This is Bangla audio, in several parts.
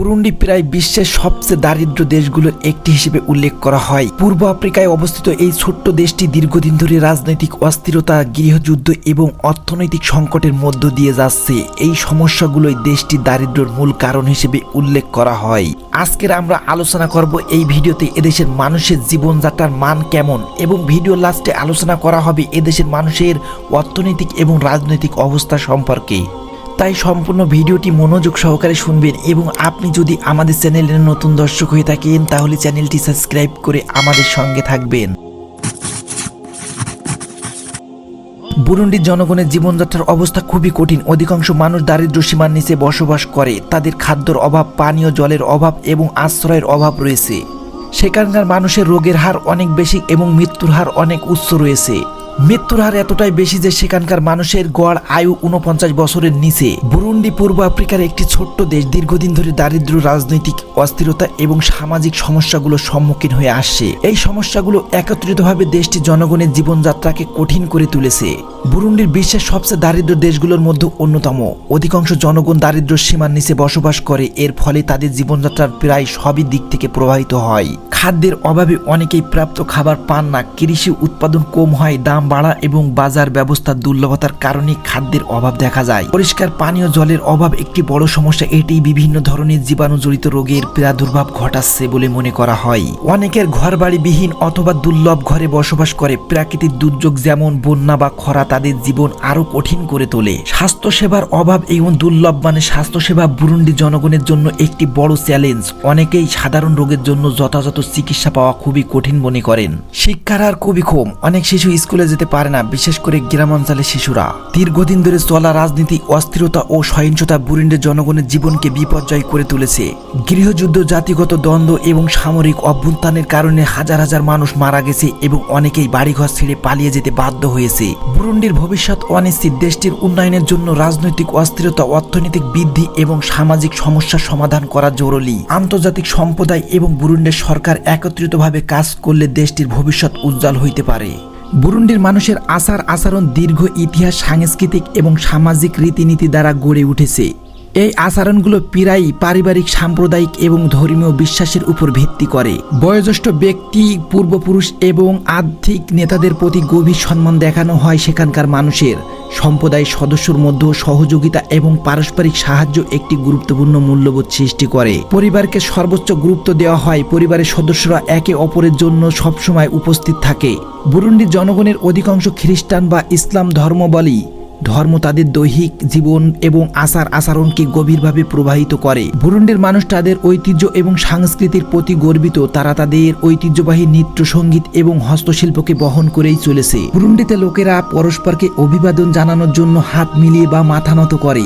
বুরুন্ডি প্রায় বিশ্বের সবচেয়ে দারিদ্র দেশগুলোর একটি হিসেবে উল্লেখ করা হয়। পূর্ব আফ্রিকায় অবস্থিত এই ছোট্ট দেশটি দীর্ঘদিন ধরে রাজনৈতিক অস্থিরতা, গৃহযুদ্ধ এবং অর্থনৈতিক সংকটের মধ্য দিয়ে যাচ্ছে। এই সমস্যাগুলোই দেশটি দারিদ্র্যের মূল কারণ হিসেবে উল্লেখ করা হয়। আজকের আমরা আলোচনা করব এই ভিডিওতে এদেশের মানুষের জীবনযাত্রার মান কেমন এবং ভিডিও লাস্টে আলোচনা করা হবে এদেশের মানুষের অর্থনৈতিক এবং রাজনৈতিক অবস্থা সম্পর্কে। তাই সম্পূর্ণ ভিডিওটি মনোযোগ সহকারে শুনবেন এবং আপনি যদি আমাদের চ্যানেলের নতুন দর্শক হয়ে থাকেন, তাহলে চ্যানেলটি সাবস্ক্রাইব করে আমাদের সঙ্গে থাকবেন। বুরুন্ডির জনগণের জীবনযাত্রার অবস্থা খুবই কঠিন। অধিকাংশ মানুষ দারিদ্র্য সীমার নিচে বসবাস করে। তাদের খাদ্যর অভাব, পানীয় জলের অভাব এবং আশ্রয়ের অভাব রয়েছে। সেখানকার মানুষের রোগের হার অনেক বেশি এবং মৃত্যুর হার অনেক উচ্চ রয়েছে। মৃত্যুর হার এতটাই বেশি যে সেখানকার মানুষের গড় আয়ু উনপঞ্চাশ বছরের নিচে। বুরুন্ডি, পূর্ব আফ্রিকার একটি ছোট্ট দেশ দীর্ঘদিন ধরে দারিদ্র রাজনৈতিক অস্থিরতা এবং সামাজিক সমস্যাগুলোর সম্মুখীন হয়ে আসছে। এই সমস্যাগুলো একত্রিতভাবে দেশটি জনগণের জীবনযাত্রাকে কঠিন করে তুলেছে। বুরুন্ডির বিশ্বের সবচেয়ে দারিদ্র দেশগুলোর মধ্যে অন্যতম। অধিকাংশ জনগণ দারিদ্র সীমার নিচে বসবাস করে, এর ফলে তাদের জীবনযাত্রার প্রায় সবই দিক থেকে প্রভাবিত হয়। খাদ্যের অভাবে অনেকেই প্রাপ্ত খাবার পান না, কৃষি উৎপাদন কম হয়, দাম বাড়া এবং বাজার ব্যবস্থার দুর্লভতার কারণে খাদ্যের অভাব দেখা যায়। পরিষ্কার পানীয় জলের অভাব একটি বড় সমস্যা, এটি বিভিন্ন ধরনের জীবাণু জড়িত রোগের প্রাদুর্ভাব ঘটাচ্ছে বলে মনে করা হয়। অনেকের ঘর বিহীন অথবা দুর্লভ ঘরে বসবাস করে, প্রাকৃতিক দুর্যোগ যেমন বন্যা বা খরা তাদের জীবন আরও কঠিন করে তোলে। স্বাস্থ্যসেবার অভাব এবং দুর্লভ মানে স্বাস্থ্যসেবা বুরুন্ডি জনগণের জন্য একটি বড় চ্যালেঞ্জ। অনেকেই সাধারণ রোগের জন্য যথাযথ চিকিৎসা পাওয়া খুবই কঠিন মনে করেন। শিক্ষার হার খুবই কম। অনেক শিশু স্কুলে যেতে পারে না, বিশেষ করে গ্রামাঞ্চলের শিশুরা। দীর্ঘদিন ধরে চলা রাজনীতি, অস্থিরতা ও সহিংসতা বুরিন্ডের জনগণের জীবনকে বিপর্যয় করে তুলেছে। গৃহযুদ্ধ, জাতিগত দ্বন্দ্ব এবং সামরিক অভ্যুত্থানের কারণে হাজার হাজার মানুষ মারা গেছে এবং অনেকেই বাড়িঘর ছেড়ে পালিয়ে যেতে বাধ্য হয়েছে। বুরুন্ডির ভবিষ্যৎ অনিশ্চিত, দেশটির উন্নয়নের জন্য রাজনৈতিক অস্থিরতা, অর্থনৈতিক বৃদ্ধি এবং সামাজিক সমস্যা সমাধান করা জরুরি। আন্তর্জাতিক সম্প্রদায় এবং বুরুন্ডের সরকার একত্রিতভাবে কাজ করলে দেশটির ভবিষ্যৎ উজ্জ্বল হইতে পারে। বুরুন্ডির মানুষের আচার আচরণ দীর্ঘ ইতিহাস, সাংস্কৃতিক এবং সামাজিক রীতিনীতি দ্বারা গড়ে উঠেছে। এই আচরণগুলো প্রায়ই পারিবারিক, সাম্প্রদায়িক এবং ধর্মীয় বিশ্বাসের উপর ভিত্তি করে। বয়োজ্যেষ্ঠ ব্যক্তি, পূর্বপুরুষ এবং আর্থিক নেতাদের প্রতি গভীর সম্মান দেখানো হয় সেখানকার মানুষের। সম্প্রদায়ের সদস্যর মধ্যে সহযোগিতা এবং পারস্পরিক সাহায্য একটি গুরুত্বপূর্ণ মূল্যবোধ সৃষ্টি করে। পরিবারকে সর্বোচ্চ গুরুত্ব দেওয়া হয়, পরিবারের সদস্যরা একে অপরের জন্য সবসময় উপস্থিত থাকে। বুরুন্ডির জনগণের অধিকাংশ খ্রিস্টান বা ইসলাম ধর্মবলী ধর্ম তাদের দৈহিক জীবন এবং আচার আচরণকে গভীরভাবে প্রভাবিত করে। বুরুন্ডের মানুষ তাদের ঐতিহ্য এবং সংস্কৃতির প্রতি গর্বিত। তারা তাদের ঐতিহ্যবাহী নৃত্য, সংগীত এবং হস্তশিল্পকে বহন করেই চলেছে। বুরুন্ডিতে লোকেরা পরস্পরকে অভিবাদন জানানোর জন্য হাত মিলিয়ে বা মাথা নত করে।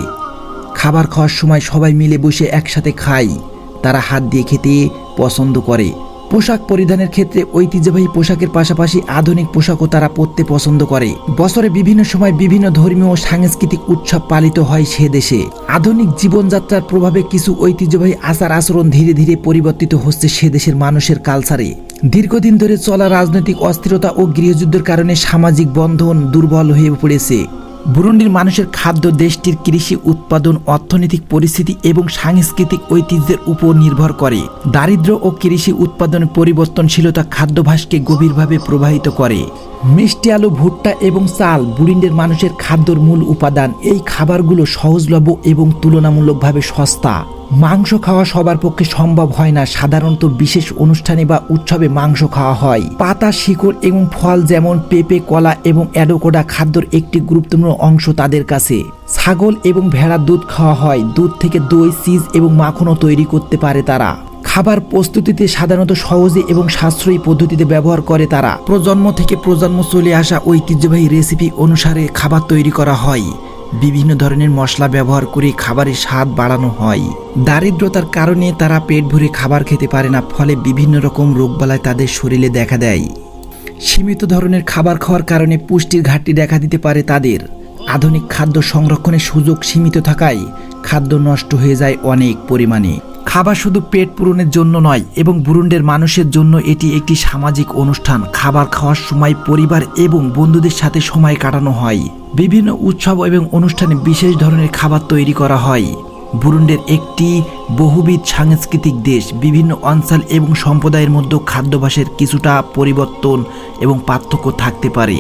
খাবার খাওয়ার সময় সবাই মিলে বসে একসাথে খায়। তারা হাত দিয়ে খেতে পছন্দ করে। পোশাক পরিধানের ক্ষেত্রে ঐতিহ্যবাহী পোশাকের পাশাপাশি আধুনিক পোশাকও তারা পরতে পছন্দ করে। বছরে বিভিন্ন সময় বিভিন্ন ধর্মীয় ও সাংস্কৃতিক উৎসব পালিত হয় সে দেশে। আধুনিক জীবনযাত্রার প্রভাবে কিছু ঐতিহ্যবাহী আচার আচরণ ধীরে ধীরে পরিবর্তিত হচ্ছে সে দেশের মানুষের কালচারে দীর্ঘদিন ধরে চলা রাজনৈতিক অস্থিরতা ও গৃহযুদ্ধের কারণে সামাজিক বন্ধন দুর্বল হয়ে পড়েছে। বুরুন্ডির মানুষের খাদ্য, দেশটির কৃষি, উৎপাদন, অর্থনৈতিক পরিস্থিতি এবং সাংস্কৃতিক ঐতিহ্যের উপর নির্ভর করে। দারিদ্র ও কৃষি উৎপাদনের পরিবর্তনশীলতা খাদ্যভাসকে গভীরভাবে প্রভাবিত করে। মিষ্টি আলু, ভুট্টা এবং চাল বুরিন্ডের মানুষের খাদ্যর মূল উপাদান। এই খাবারগুলো সহজলভ্য এবং তুলনামূলকভাবে সস্তা। মাংস খাওয়া সবার পক্ষে সম্ভব হয় না। সাধারণত বিশেষ অনুষ্ঠানে বা উৎসবে মাংস খাওয়া হয়। পাতা, শিকড় এবং ফল যেমন পেঁপে, কলা এবং অ্যাডোকোডা খাদ্যর একটি গুরুত্বপূর্ণ অংশ তাদের কাছে। ছাগল এবং ভেড়ার দুধ খাওয়া হয়। দুধ থেকে দই, চিজ এবং মাখনও তৈরি করতে পারে তারা। খাবার প্রস্তুতিতে সাধারণত সহজে এবং সাশ্রয়ী পদ্ধতিতে ব্যবহার করে তারা। প্রজন্ম থেকে প্রজন্ম চলে আসা ঐতিহ্যবাহী রেসিপি অনুসারে খাবার তৈরি করা হয়। বিভিন্ন ধরনের মশলা ব্যবহার করে খাবারের স্বাদ বাড়ানো হয়। দারিদ্রতার কারণে তারা পেট ভরে খাবার খেতে পারে না, ফলে বিভিন্ন রকম রোগবালায় তাদের শরীরে দেখা দেয়। সীমিত ধরনের খাবার খাওয়ার কারণে পুষ্টির ঘাটতি দেখা দিতে পারে তাদের। আধুনিক খাদ্য সংরক্ষণের সুযোগ সীমিত থাকায় খাদ্য নষ্ট হয়ে যায় অনেক পরিমাণে। খাবার শুধু পেট পূরণের জন্য নয়, এবং বুরুন্ডের মানুষের জন্য এটি একটি সামাজিক অনুষ্ঠান। খাবার খাওয়ার সময় পরিবার এবং বন্ধুদের সাথে সময় কাটানো হয়। বিভিন্ন উৎসব এবং অনুষ্ঠানে বিশেষ ধরনের খাবার তৈরি করা হয়। বুরুন্ডের একটি বহুবিধ সাংস্কৃতিক দেশ, বিভিন্ন অঞ্চল এবং সম্প্রদায়ের মধ্যে খাদ্যাভ্যাসের কিছুটা পরিবর্তন এবং পার্থক্য থাকতে পারে।